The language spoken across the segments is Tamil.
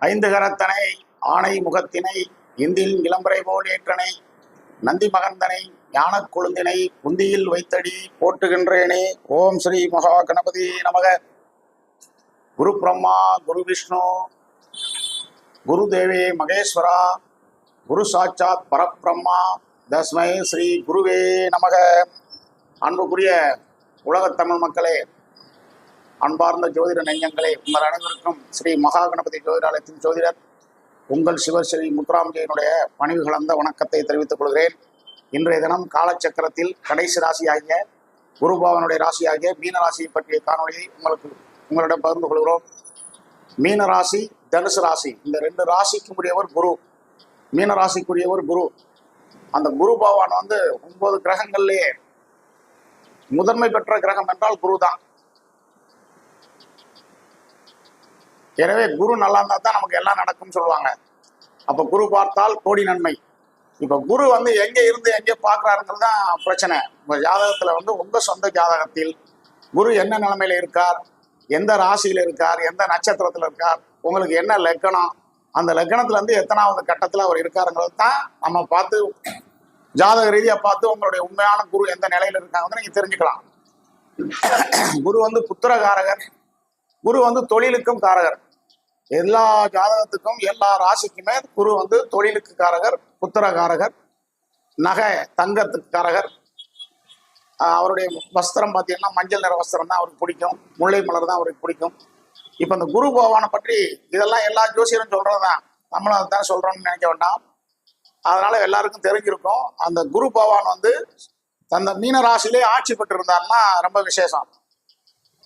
ஐந்து கரத்தனை ஆணை முகத்தினை இந்தில் இளம்பரை போல் ஏற்றனை நந்தி மகந்தனை ஞானக் கொழுந்தினை குந்தியில் வைத்தடி போட்டுகின்றேனே ஓம் ஸ்ரீ மகா கணபதி நமக. குரு பிரம்மா குரு விஷ்ணு குரு தேவே மகேஸ்வரா குரு சாட்சாத் பரபிரம்மா தஸ்மை ஸ்ரீ குருவே நமக. அன்புக்குரிய உலகத் தமிழ் மக்களே அன்பார்ந்த ஜோதிட நெஞ்சங்களே உங்கள் அனைவருக்கும் ஸ்ரீ மகா கணபதி ஜோதிடாலயத்தின் ஜோதிடர் உங்கள் சிவஸ்ரீ முத்துராமஜியினுடைய பணிவு கலந்த வணக்கத்தை தெரிவித்துக் கொள்கிறேன். இன்றைய தினம் காலச்சக்கரத்தில் கடைசி ராசியாகிய குருபாவனுடைய ராசியாகிய மீன ராசியை பற்றிய காணொலியை உங்களுக்கு உங்களிடம் பகிர்ந்து கொள்கிறோம். மீன ராசி தனுசு ராசி. இந்த ரெண்டு ராசிக்கு உரியவர் குரு. மீன ராசிக்குரியவர் குரு. அந்த குரு பகவான் வந்து ஒன்பது கிரகங்கள்லேயே முதன்மை பெற்ற கிரகம் என்றால் குரு தான் எனவே குரு நல்லா இருந்தால் தான் நமக்கு எல்லாம் நடக்கும்னு சொல்லுவாங்க. அப்போ குரு பார்த்தால் கோடி நன்மை. இப்போ குரு வந்து எங்கே இருந்து எங்கே பார்க்குறாருங்கிறது தான் பிரச்சனை. உங்கள் ஜாதகத்தில் வந்து உங்கள் சொந்த ஜாதகத்தில் குரு என்ன நிலைமையில இருக்கார்? எந்த ராசியில் இருக்கார்? எந்த நட்சத்திரத்தில் இருக்கார்? உங்களுக்கு என்ன லக்கணம்? அந்த லக்கணத்துல இருந்து எத்தனாவது கட்டத்தில் அவர் இருக்காருங்கிறது தான் நம்ம பார்த்து ஜாதக ரீதியாக பார்த்து உங்களுடைய உண்மையான குரு எந்த நிலையில் இருக்காங்கன்னு நீங்கள் தெரிஞ்சுக்கலாம். குரு வந்து புத்திரகாரகர். குரு வந்து தொழிலுக்கும் காரகர். எல்லா ஜாதகத்துக்கும் எல்லா ராசிக்குமே குரு வந்து தொழிலுக்கு காரகர் புத்திரகாரகர் நகை தங்கத்துக்கு காரகர் அவருடைய வஸ்திரம் பார்த்தீங்கன்னா மஞ்சள் நிற வஸ்திரம் தான் அவருக்கு பிடிக்கும். முல்லை மலர் தான் அவருக்கு பிடிக்கும். இப்போ இந்த குரு பகவானை பற்றி இதெல்லாம் எல்லா ஜோசியரும் சொல்கிறது தான் நம்மளும் அதுதான் சொல்கிறோம்னு நினைக்க வேண்டாம். அதனால எல்லாருக்கும் தெரிஞ்சிருக்கும் அந்த குரு பகவான் வந்து அந்த மீன ராசியிலே ஆட்சி பெற்றிருந்தாருன்னா ரொம்ப விசேஷம்.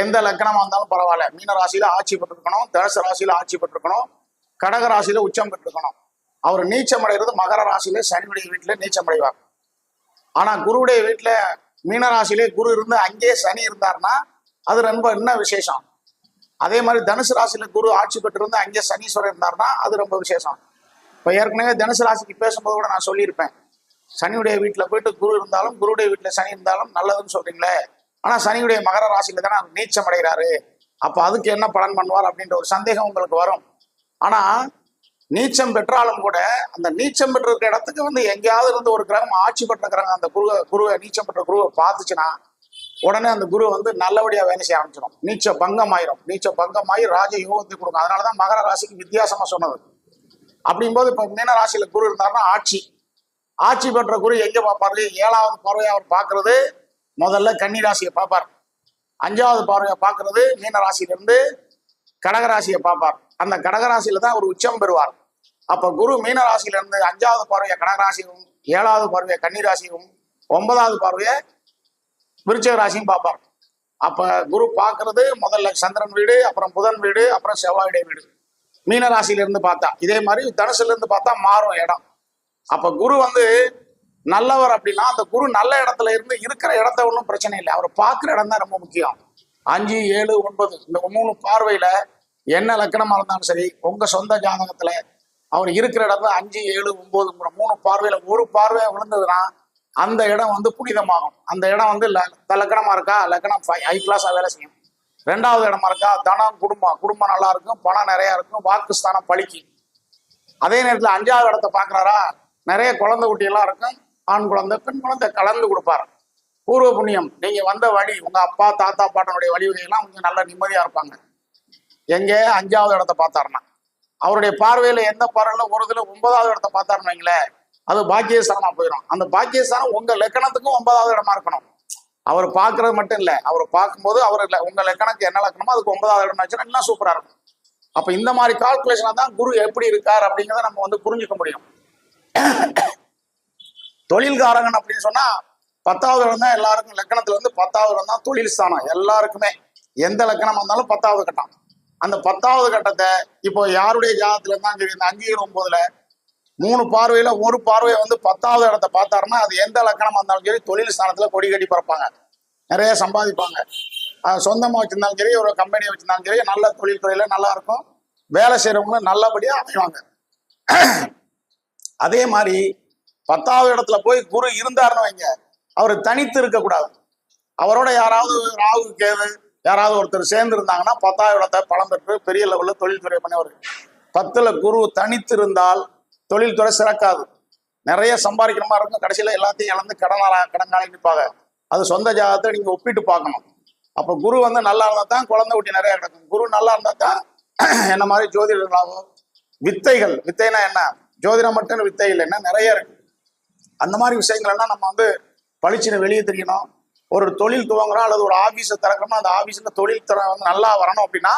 எந்த லக்கணமா இருந்தாலும் பரவாயில்ல. மீன ராசியில ஆட்சி பெற்றிருக்கணும் தனுசு ராசியில ஆட்சி பெற்றிருக்கணும் கடக ராசியில உச்சம் பெற்றிருக்கணும். அவர் நீச்சம் அடைகிறது மகர ராசியில சனியுடைய வீட்டுல நீச்சம் அடைவார். ஆனா குருவுடைய வீட்டுல மீன ராசியிலே குரு இருந்து அங்கேயே சனி இருந்தாருன்னா அது ரொம்ப என்ன விசேஷம்? அதே மாதிரி தனுசு ராசியில குரு ஆட்சி பெற்றிருந்து அங்கே சனீஸ்வரர் இருந்தாருன்னா அது ரொம்ப விசேஷம். இப்போ ஏற்கனவே தனுசு ராசிக்கு பேசும்போது கூட நான் சொல்லியிருப்பேன். சனியுடைய வீட்டில் போயிட்டு குரு இருந்தாலும் குருடைய வீட்டில் சனி இருந்தாலும் நல்லதுன்னு சொல்றீங்களே. ஆனால் சனியுடைய மகர ராசியில தானே அவர் நீச்சம் அடைகிறாரு. அப்போ அதுக்கு என்ன பலன் பண்ணுவார் அப்படின்ற ஒரு சந்தேகம் உங்களுக்கு வரும். ஆனால் நீச்சம் பெற்றாலும் கூட அந்த நீச்சம் பெற்றிருக்க இடத்துக்கு வந்து எங்கேயாவது இருந்து ஒரு கிரகம் ஆட்சி பெற்ற கிரகம் அந்த குருவை குருவை நீச்சம் பெற்ற குருவை பார்த்துச்சுன்னா உடனே அந்த குரு வந்து நல்லபடியா வேலை செய்ய ஆரம்பிச்சிடும். நீச்ச பங்கம் ஆயிரும் நீச்ச பங்கம் ஆகி ராஜ யோகத்தை கொடுக்கும். அதனாலதான் மகர ராசிக்கு வித்தியாசமா சொன்னது. அப்படிங்கும்போது இப்ப மீன ராசியில குரு இருந்தாருன்னா ஆட்சி. ஆட்சி பெற்ற குரு எங்க பார்ப்பாரு? ஏழாவது பறவையை அவர் பார்க்கறது முதல்ல கன்னி ராசியை பார்ப்பார். அஞ்சாவது பார்வையை பார்க்கறது மீன ராசியிலிருந்து கடகராசியை பார்ப்பார். அந்த கடகராசியில தான் அவர் உச்சம் பெறுவார். அப்ப குரு மீன ராசியிலிருந்து அஞ்சாவது பார்வையை கடகராசியும் ஏழாவது பார்வையை கன்னி ராசியும் ஒன்பதாவது பார்வையை விருச்சக ராசியும் பார்ப்பார். அப்ப குரு பார்க்கறது முதல்ல சந்திரன் வீடு அப்புறம் புதன் வீடு அப்புறம் செவ்வாயுடைய வீடு. மீன இருந்து பார்த்தா இதே மாதிரி தனுசுல இருந்து பார்த்தா மாறும் இடம். அப்ப குரு வந்து நல்லவர் அப்படின்னா அந்த குரு நல்ல இடத்துல இருந்து இருக்கிற இடத்த ஒன்றும் பிரச்சனை இல்லை. அவர் பார்க்குற இடம் தான் ரொம்ப முக்கியம். அஞ்சு ஏழு ஒன்பது இந்த மூணு பார்வையில என்ன லக்கணமாக இருந்தாலும் சரி உங்க சொந்த ஜாதகத்துல அவர் இருக்கிற இடத்துல அஞ்சு ஏழு ஒன்பதுங்கிற மூணு பார்வையில ஒரு பார்வையா விழுந்ததுன்னா அந்த இடம் வந்து புனிதமாகும். அந்த இடம் வந்து ல- லக்கணமா இருக்கா? லக்கணம் ஹை கிளாஸா வேலை செய்யும். ரெண்டாவது இடமா இருக்கா? தனம் குடும்பம். குடும்பம் நல்லா இருக்கும் பணம் நிறைய இருக்கும் வாக்குஸ்தானம் பழிக்கும் அதே நேரத்துல அஞ்சாவது இடத்த பாக்குறாரா நிறைய குழந்தை குட்டியெல்லாம் இருக்கும். ஆண் குழந்தை பெண் குழந்தை கலந்து கொடுப்பார். பூர்வ புண்ணியம். நீங்க வந்த வழி உங்க அப்பா தாத்தா பாட்டனுடைய வழிவகையெல்லாம் கொஞ்சம் நல்ல நிம்மதியா இருப்பாங்க. எங்க? அஞ்சாவது இடத்த பார்த்தாருன்னா. அவருடைய பார்வையில எந்த பார்வையில? ஒரு இதுல ஒன்பதாவது இடத்த பார்த்தாருன்னு வைங்களேன். அது பாக்கியஸ்தானமா போயிடும். அந்த பாக்கியஸ்தானம் உங்க லக்கணத்துக்கும் ஒன்பதாவது இடமா இருக்கணும். அவர் பார்க்கறது மட்டும் இல்ல. அவர் பார்க்கும்போது அவர் உங்க லக்கணத்துக்கு என்ன லக்கணமோ அதுக்கு ஒன்பதாவது இடம் வச்சுன்னா இன்னும் சூப்பரா இருக்கும். அப்ப இந்த மாதிரி கால்குலேஷனா தான் குரு எப்படி இருக்கார் அப்படிங்கிறத நம்ம வந்து புரிஞ்சுக்க முடியும். தொழில்காரங்கன் அப்படின்னு சொன்னா பத்தாவது இடம் தான் எல்லாருக்கும் லக்கணத்துல வந்து பத்தாவது இடம் தான் தொழில் ஸ்தானம். எல்லாருக்குமே எந்த லக்கணம் வந்தாலும் பத்தாவது கட்டம். அந்த பத்தாவது கட்டத்தை இப்போ யாருடைய ஜாதத்துல இருந்தாலும் சரி இந்த அங்கீகாரம் ஏழு ஒன்பதுல மூணு பார்வையில ஒரு பார்வையை வந்து பத்தாவது இடத்த பார்த்தாருன்னா அது எந்த லக்கணமா இருந்தாலும் சரி தொழில் ஸ்தானத்துல கொடி கட்டி பறப்பாங்க. நிறைய சம்பாதிப்பாங்க. சொந்தமாக சொந்தமா வச்சிருந்தாலும் சரி ஒரு கம்பெனியை வச்சிருந்தாலும் சரி நல்ல தொழில் துறையில நல்லா இருக்கும். வேலை செய்யறவங்களும் நல்லபடியா அமைவாங்க. அதே மாதிரி பத்தாவது இடத்துல போய் குரு இருந்தாருன்னு வைங்க. அவர் தனித்து இருக்கக்கூடாது அவரோட யாராவது ராகு கேது யாராவது ஒருத்தர் சேர்ந்து இருந்தாங்கன்னா பத்தாவது இடத்தை பலம் பெற்று பெரிய லெவலில் தொழில்துறை பண்ணி பத்துல குரு தனித்து இருந்தால் தொழில்துறை சிறக்காது. நிறைய சம்பாதிக்கிற மாதிரி இருக்கும். கடைசியில எல்லாத்தையும் இழந்து கடனாக கடன்காலி நிற்பாங்க அது சொந்த ஜாதகத்தை நீங்க ஒப்பிட்டு பார்க்கணும். அப்போ குரு வந்து நல்லா இருந்தா தான் குழந்தை குட்டி நிறைய கிடக்கும். குரு நல்லா இருந்தா தான் என்ன மாதிரி ஜோதிடர்களாகும் வித்தைகள். வித்தைனா என்ன? ஜோதிடம் மட்டும் வித்தை இல்லைன்னா நிறைய இருக்கு. அந்த மாதிரி விஷயங்கள் எல்லாம் நம்ம வந்து பளிச்சுன்னு வெளியே தெரியணும். ஒரு தொழில் துவங்குறோம் அல்லது ஒரு ஆபீஸை திறக்கிறோம்னா அந்த ஆபீஸ்ல தொழில் திற வந்து நல்லா வரணும் அப்படின்னா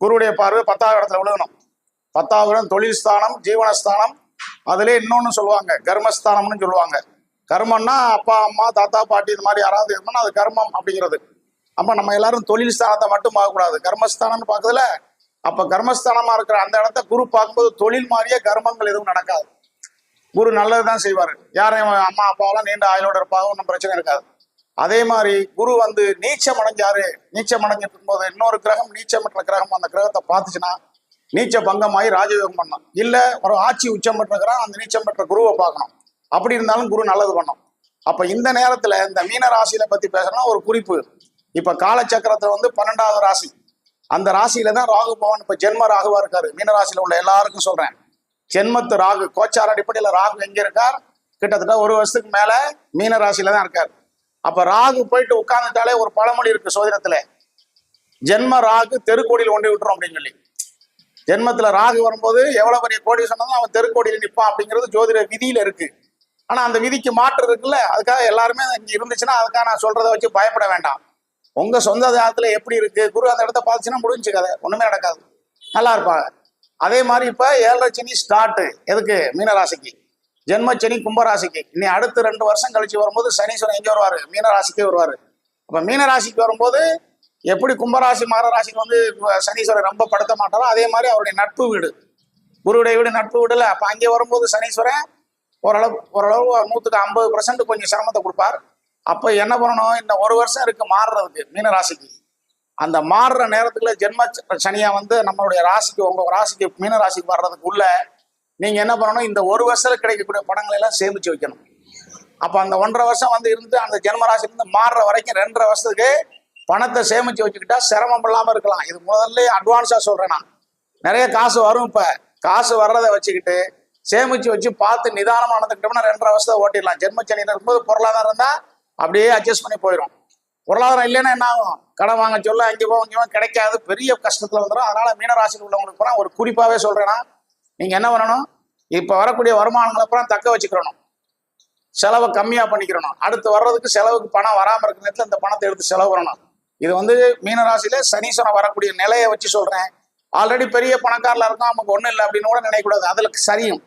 குருவுடைய பார்வை பத்தாவது இடத்துல விழுகணும். பத்தாவது இடம் தொழில் ஸ்தானம் ஜீவனஸ்தானம். அதுல இன்னொன்னு சொல்லுவாங்க கர்மஸ்தானம்னு சொல்லுவாங்க. கர்மம்னா அப்பா அம்மா தாத்தா பாட்டி இந்த மாதிரி யாராவது இருக்கணும்னா அது கர்மம் அப்படிங்கிறது. அப்ப நம்ம எல்லாரும் தொழில் ஸ்தானத்தை மட்டும் பார்க்கக்கூடாது. கர்மஸ்தானம்னு பார்க்கறதுல அப்ப கர்மஸ்தானமா இருக்கிற அந்த இடத்த குரு பார்க்கும்போது தொழில் மாதிரியே கர்மங்கள் எதுவும் நடக்காது. குரு நல்லது தான் செய்வார். யாரையும் அம்மா அப்பாவெல்லாம் நீண்ட ஆயுளோட இருப்பாங்க ஒன்றும் பிரச்சனை இருக்காது. அதே மாதிரி குரு வந்து நீச்சம் அடைஞ்சாரு நீச்சம் அடைஞ்சிட்டு போது இன்னொரு கிரகம் நீச்சமற்ற கிரகம் அந்த கிரகத்தை பார்த்துச்சுன்னா நீச்ச பங்கமாயி ராஜயோகம் பண்ணணும் இல்லை ஒரு ஆட்சி உச்சம் பெற்ற கிரகம் அந்த நீச்சம் பெற்ற குருவை பார்க்கணும். அப்படி இருந்தாலும் குரு நல்லது பண்ணும். அப்ப இந்த நேரத்துல இந்த மீன ராசியில பத்தி பேசணும்னா ஒரு குறிப்பு. இப்ப காலச்சக்கரத்துல வந்து பன்னெண்டாவது ராசி. அந்த ராசியில தான் ராகு பவன் இப்ப ஜென்ம ராகுவா இருக்காரு. மீன ராசியில உள்ள எல்லாருக்கும் சொல்றேன். ஜென்மத்து ராகு கோச்சார அடிப்படையில ராகு எங்க இருக்கார்? கிட்டத்தட்ட ஒரு வருஷத்துக்கு மேல மீன ராசியில தான் இருக்கார். அப்ப ராகு போயிட்டு உட்கார்ந்துட்டாலே ஒரு பழமொழி இருக்கு சோதனத்துல ஜென்ம ராகு தெருக்கோடியில் கொண்டு விட்டுரும் அப்படின்னு சொல்லி. ஜென்மத்துல ராகு வரும்போது எவ்வளவு பெரிய கோடி சொன்னாலும் அவன் தெருக்கோடியில் நிற்பான் அப்படிங்கிறது ஜோதிட விதியில இருக்கு. ஆனா அந்த விதிக்கு மாற்று இருக்குல்ல அதுக்காக எல்லாருமே இங்க இருந்துச்சுன்னா அதுக்காக நான் சொல்றதை வச்சு பயப்பட வேண்டாம். உங்க சொந்த ஜாதத்துல எப்படி இருக்கு? குரு அந்த இடத்த பார்த்துச்சுன்னா முடிஞ்சு கதை ஒண்ணுமே நடக்காது. நல்லா இருப்பாங்க. அதே மாதிரி இப்போ ஏழரை சனி ஸ்டார்ட் எதுக்கு? மீனராசிக்கு. ஜென்மச்சனி கும்பராசிக்கு. இனி அடுத்து ரெண்டு வருஷம் கழிச்சு வரும்போது சனீஸ்வரன் எங்கே வருவார்? மீனராசிக்கே வருவார். அப்போ மீனராசிக்கு வரும்போது எப்படி கும்பராசி மார ராசிக்கு வந்து சனீஸ்வரன் ரொம்ப படுத்த மாட்டாரோ அதே மாதிரி அவருடைய நட்பு வீடு. குருவுடைய வீடு நட்பு வீடுல. அப்போ அங்கே வரும்போது சனீஸ்வரன் ஓரளவு ஓரளவு நூற்றுக்கு ஐம்பது பர்சன்ட் கொஞ்சம் சிரமத்தை கொடுப்பார். அப்போ என்ன பண்ணணும்? இந்த ஒரு வருஷம் இருக்கு மாறுறதுக்கு மீனராசிக்கு. அந்த மாறுற நேரத்துக்குள்ள ஜென்ம சனியா வந்து நம்மளுடைய ராசிக்கு உங்க ராசிக்கு மீன ராசிக்கு வர்றதுக்கு உள்ள நீங்க என்ன பண்ணணும்? இந்த ஒரு வருஷத்துல கிடைக்கக்கூடிய படங்களை எல்லாம் சேமிச்சு வைக்கணும். அப்ப அந்த ஒன்றரை வருஷம் வந்து இருந்து அந்த ஜென்ம ராசில இருந்து மாறுற வரைக்கும் ரெண்டரை வருஷத்துக்கு பணத்தை சேமிச்சு வச்சுக்கிட்டா சிரமம் இல்லாம இருக்கலாம். இது முதல்ல அட்வான்ஸா சொல்றேன் நான். நிறைய காசு வரும் இப்ப. காசு வர்றதை வச்சுக்கிட்டு சேமிச்சு வச்சு பார்த்து நிதானமா நடந்துக்கிட்டோம்னா ரெண்டரை வருஷத்தை ஓட்டிடலாம். ஜென்மச்சனியில் இருக்கும்போது பொருளாதாரம் இருந்தா அப்படியே அட்ஜஸ்ட் பண்ணி போயிடும் பொருளாதாரம் இல்லைன்னா என்ன ஆகும்? கடன் வாங்க சொல்ல அங்கே போக இங்கே கிடைக்காது. பெரிய கஷ்டத்துல வந்துடும் அதனால மீனராசியில் உள்ளவங்களுக்கு பூரா ஒரு குறிப்பாகவே சொல்றேன்னா நீங்க என்ன பண்ணணும்? இப்போ வரக்கூடிய வருமானங்களை அப்புறம் தக்க வச்சுக்கிறணும் செலவை கம்மியா பண்ணிக்கிறணும். அடுத்து வர்றதுக்கு செலவுக்கு பணம் வராம இருக்கிற நேரத்துல இந்த பணத்தை எடுத்து செலவு பண்ணணும். இது வந்து மீனராசியில் சனீஸ்வரன் வரக்கூடிய நிலையை வச்சு சொல்றேன். ஆல்ரெடி பெரிய பணக்காரில் இருக்கும். நமக்கு ஒன்றும் இல்லை அப்படின்னு கூட நினைக்கக்கூடாது. அதில் சரியும்.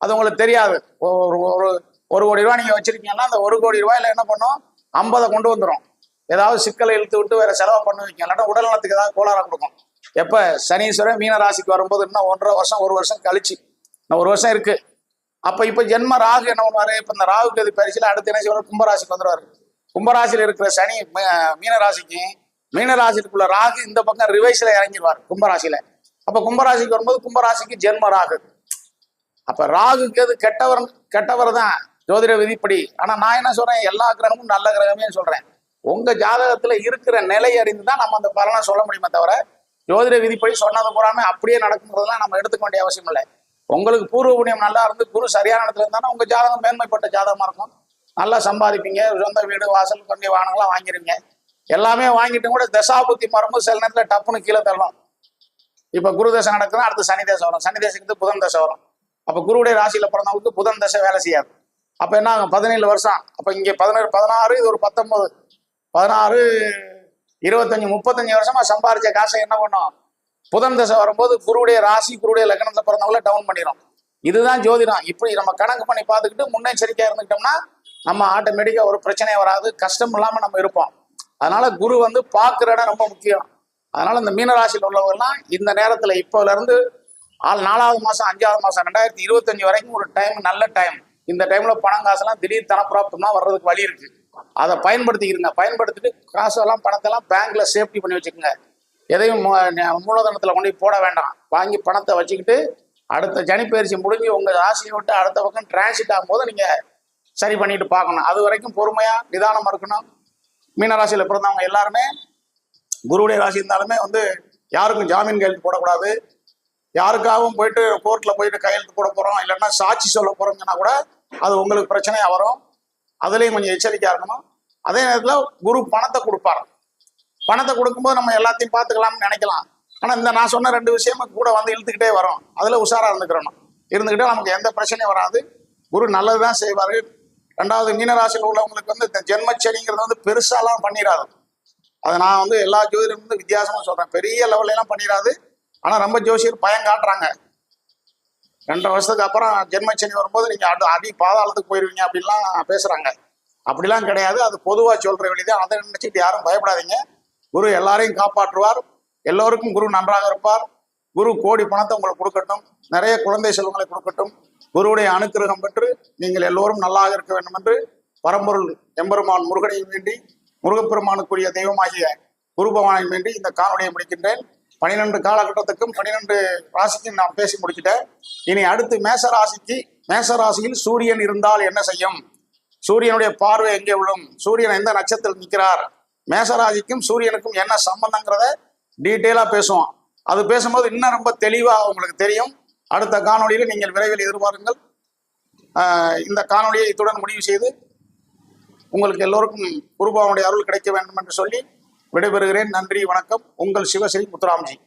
அது உங்களுக்கு தெரியாது. ஒரு ஒரு ஒரு கோடி ரூபாய் நீங்க வச்சுருக்கீங்கன்னா அந்த ஒரு கோடி ரூபாயில் என்ன பண்ணும்? ஐம்பதை கொண்டு வந்துடும் ஏதாவது சிக்கலை இழுத்து விட்டு வேற செலவு பண்ணுவீங்க இல்லாட்டா உடல் நலத்துக்கு ஏதாவது கோளாறு கொடுக்கும். எப்ப? சனீஸ்வரன் மீன ராசிக்கு வரும்போது இன்னும் ஒன்றரை வருஷம் ஒரு வருஷம் கழிச்சு. இன்னும் ஒரு வருஷம் இருக்கு. அப்ப இப்ப ஜென்ம ராகு என்ன பண்ணுவாரு? இப்ப இந்த ராகுக்கு இது பரிசுல அடுத்து என்ன செய்வாரு? கும்பராசிக்கு வந்துருவாரு. கும்பராசியில் இருக்கிற சனி மீ- மீனராசிக்கு மீனராசிக்குள்ள ராகு இந்த பக்கம் ரிவைஸ்ல இறங்கிடுவார் கும்பராசியில. அப்ப கும்பராசிக்கு வரும்போது கும்பராசிக்கு ஜென்ம ராகு. அப்ப ராகுக்கு அது கெட்டவர் கெட்டவர் தான் ஜோதிட விதிப்படி. ஆனா நான் என்ன சொல்றேன்? எல்லா கிரகமும் நல்ல கிரகமே சொல்றேன். உங்க ஜாதகத்துல இருக்கிற நிலை அறிந்து தான் நம்ம அந்த பலனை சொல்ல முடியுமே தவிர ஜோதிட விதிப்படி சொன்னது பூராமே அப்படியே நடக்குங்கிறதுலாம் நம்ம எடுத்துக்க வேண்டிய அவசியம் இல்லை. உங்களுக்கு பூர்வ புண்ணியம் நல்லா இருந்து குரு சரியான இடத்துல இருந்தாலும் உங்க ஜாதகம் மேன்மைப்பட்ட ஜாதகமா இருக்கும். நல்லா சம்பாதிப்பீங்க சொந்த வீடு வாசல் வண்டி வாகனங்களாம் வாங்கிருங்க எல்லாமே வாங்கிட்டு கூட தசாபுத்தி மரமும் சில நேரத்துல டப்புன்னு கீழே தள்ளும். இப்ப குரு தசை நடக்குதுன்னா அடுத்து சனி தசை வரும். சனி தசைக்கு புதன் தசை வரும். அப்ப குருவுடைய ராசியில பிறந்தவங்களுக்கு புதன் தசை வேலை செய்யாது. அப்ப என்ன ஆகும்? பதினேழு வருஷம். அப்ப இங்க பதினேழு பதினாறு இது ஒரு பத்தொன்பது. பதினாறு இருபத்தஞ்சு முப்பத்தஞ்சு வருஷமா சம்பாரிச்ச காசை என்ன பண்ணும்? புதன் தசை வரும்போது குருடைய ராசி குருடைய லக்னத்தை பிறந்தவங்கள டவுன் பண்ணிடும் இதுதான் ஜோதிடம். இப்படி நம்ம கணக்கு பண்ணி பார்த்துக்கிட்டு முன்னெச்சரிக்கையா இருந்துக்கிட்டோம்னா நம்ம ஆட்டோமேட்டிக்கா ஒரு பிரச்சனையே வராது. கஷ்டம் இல்லாம நம்ம இருப்போம். அதனால குரு வந்து பார்க்குற இடம் ரொம்ப முக்கியம். அதனால இந்த மீனராசியில் உள்ளவர்கள்லாம் இந்த நேரத்துல இப்போல இருந்து ஆள் நாலாவது மாசம் அஞ்சாவது மாசம் ரெண்டாயிரத்தி இருபத்தஞ்சு வரைக்கும் ஒரு டைம் நல்ல டைம் இந்த டைம்ல பணம் காசுலாம் திடீர் தனப்பிராப்தமா வர்றதுக்கு வழி இருக்கு. அதை பயன்படுத்திக்கிறங்க. பயன்படுத்திட்டு காசெல்லாம் பணத்தெல்லாம் பேங்க்ல சேஃப்டி பண்ணி வச்சுக்கோங்க. எதையும் மூலதனத்தில் கொண்டு போய் போட வேண்டாம். வாங்கி பணத்தை வச்சுக்கிட்டு அடுத்த ஜனிப்பயிற்சி முடிஞ்சு உங்கள் ராசியை விட்டு அடுத்த பக்கம் டிரான்சிட் ஆகும்போது நீங்க சரி பண்ணிட்டு பார்க்கணும். அது வரைக்கும் பொறுமையாக நிதானமாக இருக்கணும். மீனராசியில் பிறந்தவங்க எல்லாருமே குருவுடைய ராசி இருந்தாலுமே வந்து யாருக்கும் ஜாமீன் கையெழுத்து போடக்கூடாது. யாருக்காகவும் போயிட்டு கோர்ட்டில் போயிட்டு கையெழுத்து போட போறோம். இல்லைன்னா சாட்சி சொல்ல போகிறோம்னா கூட அது உங்களுக்கு பிரச்சனையாக வரும். அதுலேயும் கொஞ்சம் எச்சரிக்கையாக இருக்கணும் அதே நேரத்தில் குரு பணத்தை கொடுப்பார். பணத்தை கொடுக்கும்போது நம்ம எல்லாத்தையும் பார்த்துக்கலாம்னு நினைக்கலாம். ஆனா இந்த நான் சொன்ன ரெண்டு விஷயமும் கூட வந்து இழுத்துக்கிட்டே வரும். அதுல உஷாரா இருந்துக்கிறணும் இருந்துக்கிட்டே நமக்கு எந்த பிரச்சனையும் வராது. குரு நல்லது தான் செய்வாரு. ரெண்டாவது மீனராசியில் உள்ளவங்களுக்கு வந்து இந்த ஜென்மச்செடிங்கிறது வந்து பெருசாலாம் பண்ணிடாது. அதை நான் வந்து எல்லா ஜோதிடரும் வந்து வித்தியாசமா சொல்றேன். பெரிய லெவல்ல எல்லாம் பண்ணிடாது. ஆனால் ரொம்ப ஜோசியர் பயம் காட்டுறாங்க. ரெண்டரை வருஷத்துக்கு அப்புறம் ஜென்மச்சனி வரும்போது நீங்க அடி அடி பாதாளத்துக்கு போயிருவீங்க அப்படின்லாம் பேசுறாங்க. அப்படிலாம் கிடையாது. அது பொதுவா சொல்ற வெளிதான் அதை நினைச்சிட்டு யாரும் பயப்படாதீங்க. குரு எல்லாரையும் காப்பாற்றுவார். எல்லோருக்கும் குரு நன்றாக இருப்பார். குரு கோடி பணத்தை உங்களுக்கு கொடுக்கட்டும். நிறைய குழந்தை செல்வங்களை கொடுக்கட்டும். குருவுடைய அனுக்கிரகம் பெற்று நீங்கள் எல்லோரும் நல்லாக இருக்க வேண்டும் என்று பரம்பொருள் எம்பெருமான் முருகனையும் வேண்டி முருகப்பெருமானுக்குரிய தெய்வமாகிய குருபவானையும் வேண்டி இந்த காணொலியை முடிக்கின்றேன். பனிரெண்டு காலகட்டத்துக்கும் பனிரெண்டு ராசிக்கும் நான் பேசி முடிச்சிட்டேன். இனி அடுத்து மேச ராசிக்கு மேச ராசியில் சூரியன் இருந்தால் என்ன செய்யும்? சூரியனுடைய பார்வை எங்கே விழும்? சூரியன் எந்த நட்சத்திரத்தில் நிற்கிறார்? மேசராசிக்கும் சூரியனுக்கும் என்ன சம்பந்தங்கிறத டீட்டெயிலாக பேசுவோம். அது பேசும்போது இன்னும் ரொம்ப தெளிவாக உங்களுக்கு தெரியும். அடுத்த காணொளியில் நீங்கள் விரைவில் எதிர்பாருங்கள். இந்த காணொலியை இத்துடன் முடிவு செய்து உங்களுக்கு எல்லோருக்கும் குருபாவனுடைய அருள் கிடைக்க வேண்டும் என்று சொல்லி விடைபெறுகிறேன். நன்றி வணக்கம். உங்கள் சிவஸ்ரீ முத்துராம்ஜி.